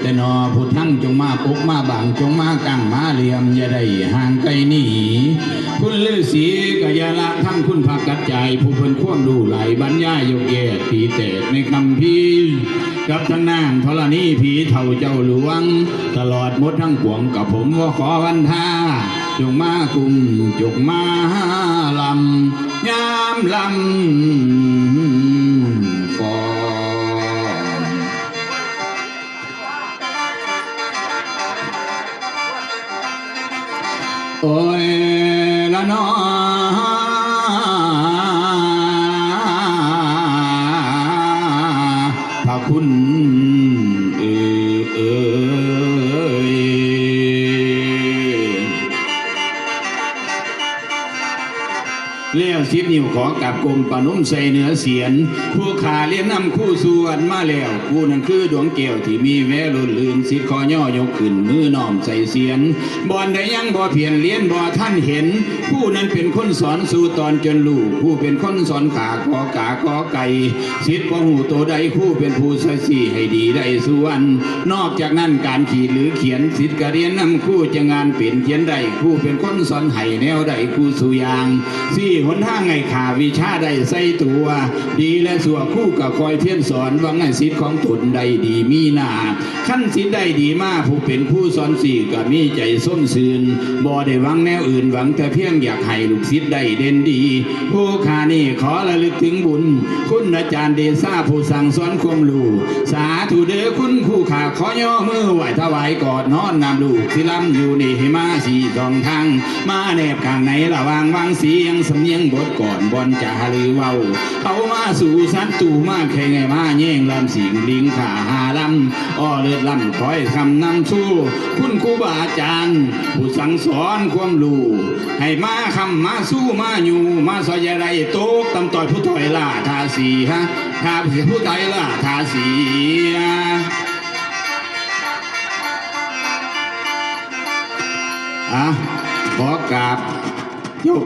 แต่นอผู้ทั้งจงมาปุกมาบางจงมากังมาเหลี่ยมอย่าได้ห่างไกลหนีคุณฤาษีกยาละทั้งคุณภักกัจจายผู้เพิ่นควมดูไหลบรรยายโยกแย่ผีแตกในคำพีกับทั้งนางธรณีผีเท่าเจ้าหลวง ตลอดมดทั้งปวงกับผมว่าขอวันท่าจงมากุมจงมาลำยามลำ โอ้ เลี้ยวสิบนิ้วขอกับกรมปนุ่มใส่เนื้อเสียน ผู้ขาเลี้ยนนำคู่ส่วนมาแล้วผู้นั้นคือดวงแก้วที่มีแวลุนลืนสิทธิ์คอย่อยกขึ้นมือน้อมใส่เสียนบอนได้ยังบ่เพียนเลี้ยนบ่ท่านเห็น ผู้นั้นเป็นคนสอนสู่ตอนจนลูกผู้เป็นคนสอนขากอกากอไก่สิทธิ์บ่หูโตใดคู่เป็นผู้ใส่สี่ให้ดีได้ส่วนนอกจากนั้นการขีดหรือเขียนสิทธิ์กเรียนนำคู่จะงานเปลี่ยนเขียนได้คู่เป็นคนสอนให้แนวใดคู่สู่อยางสี่หนทางไงขาวิชาได้ใส่ตัว ดีและสัวคู่กับคอยเพียนสอนว่าไงสิทธิ์ของตนใดดีมีหนาขั้นสิทธิ์ได้ดีมากผู้เป็นผู้สอนสี่ก็มีใจส้มซืนบ่ได้หวังแนวอื่นหวังแต่เพียงอยากให้ลูกศิษย์ได้เด่นดี ผู้ขานี่ขอระลึกถึงบุญ คุณอาจารย์เดชาผู้สั่งสอนความรู้สาธุเด้อคุณคู่ขาขอย่อมือไหวถวายกอดนอนนำลูกสิลำอยู่นี่ให้มาสีทองทาง มาแนบข้างในระวางวางเสียงสำเนียงบทก่อนบอนจาหรือเว้าเขามาสู่สัตตู่มาแข่งไงมาแย่งลำสิงลิงขาหาลำอ้อเลือดลำคอยคำนำสู้ คุณครูบาอาจารย์ ผู้สั่งสอนความรู้ให้มาคำมาสู้มาอยู่มาซอยอะไรโต๊ะตำต่อยผู้ถอยล่าทาสีฮะทาสีผู้ถอยล่าทาสีอะขอกราบโยบ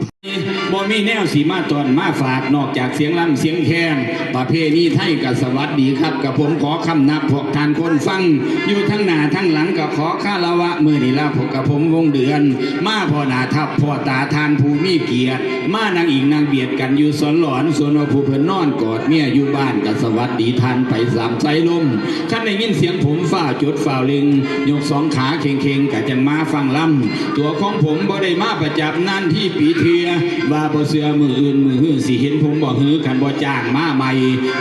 บ่มีแนวสีมาตอนมาฝากนอกจากเสียงล่ำเสียงแคนประเพณีไทยกับสวัสดีครับ กับผมขอคำนับพวกทานคนฟัง อยู่ทั้งหน้าทั้งหลังกับขอข้าละวะมือนี่ละพวกกับผมวงเดือน มาพ่อหนาทับพ่อตาทานผู้มีเกียรติ มานางอีกนางเบียดกันอยู่สอนหลอนส่วนว่าผู้เพิ่นนอนกอดเมียอยู่บ้านกับสวัสดีทานไปสามใจลมขั้นได้ยินเสียงผมฝ้าจุดฝ้าลิงยกสองขาเข่งๆกับจังมาฟังล่ำตัวของผมบ่ได้มาประจับนั่นที่ปีเทียว่าบ่เสือมืออื่นมือหื้อสิเห็นผมบ่หื้อกันบ่จ้างมาใหม่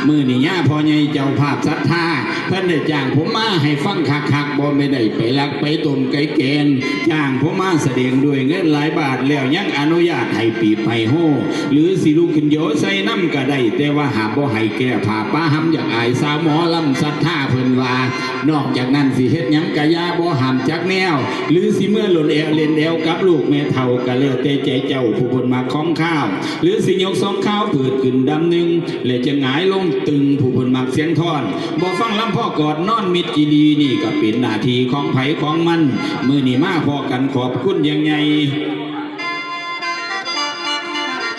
มือนี่ย่าพ่อใหญ่เจ้าภาพศรัทธาเพิ่นได้จ้างผมมาให้ฟังคักๆบ่ไม่ได้ไปลักไปต้มไก่แกงจ้างผมมาแสดงด้วยเงินหลายบาทแล้วยังอนุญาตให้ปีบให้โฮหรือสิลูกขึ้นโยใส่น้ำก็ได้แต่ว่าหาบ่ให้แก้ผ้าป้าห้ำอยากอายสาวหมอลำศรัทธาเพิ่นว่านอกจากนั้นสิเฮ็ดยังกะยาบ่ห้ามจักแนว หรือสิเมื่อหล่นแอวเล่นแอวกับลูกแม่เฒ่าก็แล้วแต่ใจเจ้าผู้บนมาขององข้าว หรือสิยกสองข้าวเปิดขึ้นดำหนึ่งและจะหงายลงตึงผู้บนมักเสียงทอนบ่ฟังลำพ่อกอดนอนมิดกีดีนี่ก็เป็นหน้าที่ของไผของมัน มือนี่มาพอกันขอบคุณยังไง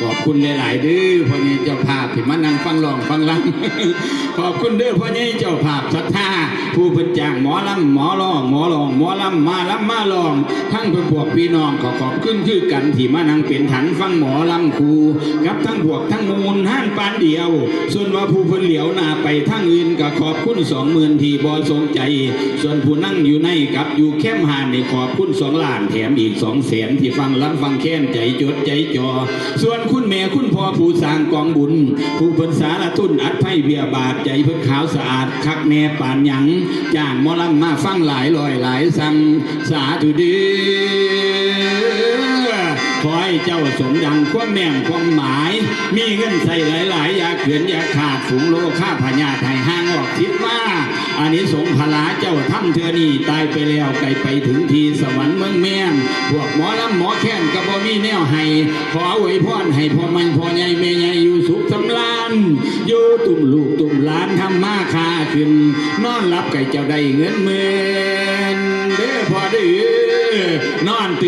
ขอบคุณหลาย ๆ เด้อพ่อใหญ่เจ้าภาพที่มานั่งฟังร้องฟังลำขอบคุณเด้อพ่อใหญ่เจ้าภาพศรัทธาผู้เพิ่นจ้างหมอลำหมอร้องหมอร้องหมอลำมาลำมาร้อง ทั้งเพื่อนพวกพี่น้องก็ขอบคุณคือกันที่มานั่งเป็นถันฟังหมอลำครูกับทั้งพวกทั้งมูลห้านปานเดียว ส่วนว่าผู้เพิ่นเหลียวหน้าไปทางอื่นก็ขอบคุณสองหมื่นที่บ่สนใจ ส่วนผู้นั่งอยู่ในกับอยู่แคมหานในขอบคุณสองล้านแถมอีกสองแสนที่ฟังลำฟังแค้นใจจดใจจ่อส่วนคุณแม่คุณพ่อผู้สร้างกองบุญ ผู้เพิ่นสารทุนอัดไพ่เบียบาทใจเพิ่นขาวสะอาด คักแน่ปานหยังจ้างมอลำมาฟังหลายลอยหลายสั่งสาธุดี ขอให้เจ้าสมดังความแม่งความหมาย มีเงินใส่หลายๆยาเขือนยาขาดฝูงโลค่าพญาไทยห้างออกคิดว่าอันนี้สงพลาเจ้าทำเธอนี่ตายไปแล้วไกลไปถึงทีสวรรค์เมืองแม่งพวกหมอลำหมอแค้นก็บ่มีแนวให้ขออวยพรให้พ่อมันพ่อใหญ่แม่ใหญ่อยู่สุขสำราญอยู่ตุ่มลูกตุ่มหลานทำมาคาขึ้นนอนหลับไก่เจ้าได้เงินหมื่น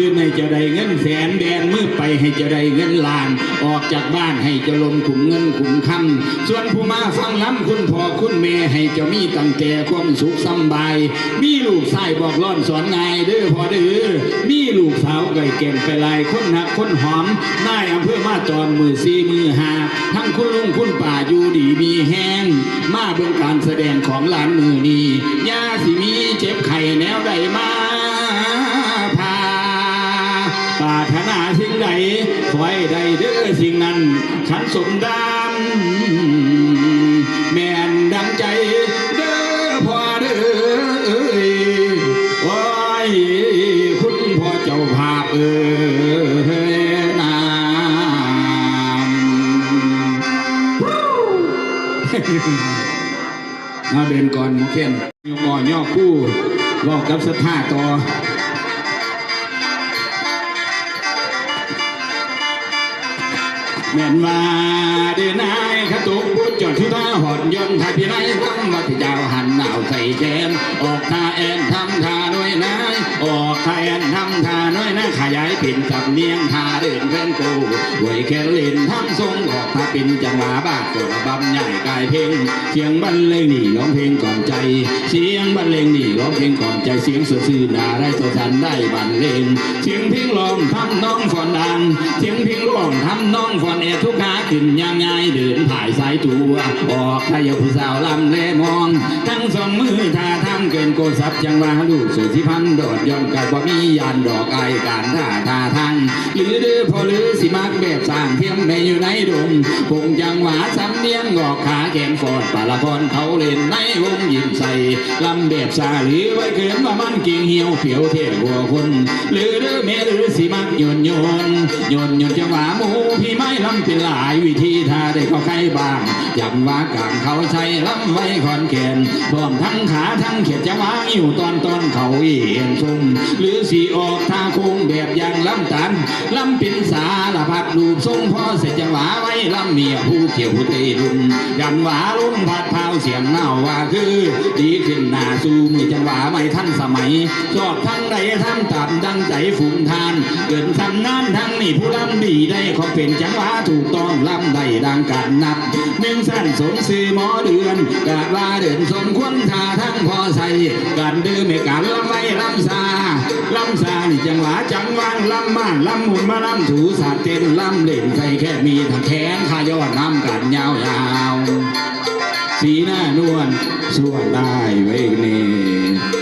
ตื่นให้เจะได้เงินแสนแดนมือไปให้เจะได้เงินล้าน ออกจากบ้านให้เจะลงขุมเงินขุมคำส่วนผู้มาฟังล้ำคุณพ่อคุณแม่ให้เจ้ามีตั้งแต่ความสุขสบาย มีลูกชายบอกล่อนสอนง่ายเด้อพอเด้อมีลูกสาวไก่เก่งไปลายคนหักคนหอมนายอำเภอมาจอนมือซีมือหาทั้งคุณลุงคุณป่าอยู่ดีมีแห้ง มาเบิ่งการแสดงของหลานมือนี้ยาสิมีเจ็บไข้แนวใดมา ขอให้ได้เด้อสิ่งนั้น ฉันสมดานแม่นดังใจเด้อพ่อเด้อเอ้ยโอ้ยคุณพ่อเจ้าภาพเอ้ยนามาเดินก่อนหมอเคนยกก่อนย่อคู่บอกกับสถาต่อ แม่นว่าเดินายขตุกพุทธจนที่ท่าหอดยนต์ทายพี่นายทำวัดเจ้าหันหนาวใส่แจนออกท่าแอนทำท่า ทาแอนทำท่าด้วยนะขยายเป็นกับเนียงท่าเดินเพื่อนกูหวยแค่เล่นทำทรงออกท่าเป็นจังหวะบาดตัวบำใหญ่กายเพลงเสียงบรรเลงนี่ร้องเพลงก่อนใจ เสียงบรรเลงนี่ร้องเพลงก่อนใจเสียงสื่อนาได้ตัวฉันได้บรรเลงเสียงเพลงร้องทำน้องฟอนดังเสียงเพลงร้องทำน้องฟอนแอทุกขาขึ้นยังไงเดินถ่ายสายตัวออกทายผู้สาวลำเลมอง ทั้งสองมือท่าทำเกินโกสับจังหวะลูกสุดที่พันโดดย่อนกับบ่มียานดอกไอการท่าท่าทางหรือเดือพอหรือสิมักแบบสร้างเทียมในอยู่ในดงคงจังหวะสำเนียงงอกขาแขนฟอดปาละพรเขาเล่นในวงยิ้มใส่ลำแบบซาหรือไว้เกินว่ามันกิ่งเหี่ยวเผียวเทหัวคน หรือเดือแม่หรือสิมักโยนโยนโยนโยนจังหวะหมูพี่ไม้ลำเป็นหลายวิธีท่าได้เข้าใครบ้างจำว่ากลางเขาใช้ลำไว้คอนแขนพร้อมทั้งขาทั้งเขียดจังหวะอยู่ตอนตอนเขาเอียงทรงหรืือสีออกท่าคงแบบอย่างลำตันลำเป็นสารพัดรูปทรงพ่อเสร็จจังหวะไว้ลำเมียผู้เขียวผู้ตีรุนยันหวาลุ่มพัดพาเสียงเน่าว่าคือ ดีขึ้นหน้าสู่มือจังหวะไม่ทันสมัยชอบทั้งใดทั้งตามดังใจฝูงทาน เกินทำงานทั้งนี่ผู้ลำดีได้ขอเป็นจังหวะถูกต้องลำได้ดังการนับหนึ่งสั้นสมซื้อหมอเดือนกาดว่าเดินสมควรทาทั้งพอใส่การดื่มในการลำไว้ลำซาลำซานี่จังหวะจังวางลำม่านลำหมุนมาลำถูสาดเต้นลำเล่นใครแค่มีทางแขนขายอดน้ำกันยาวยาวสีหน้านวลส่วนได้ไว้เน่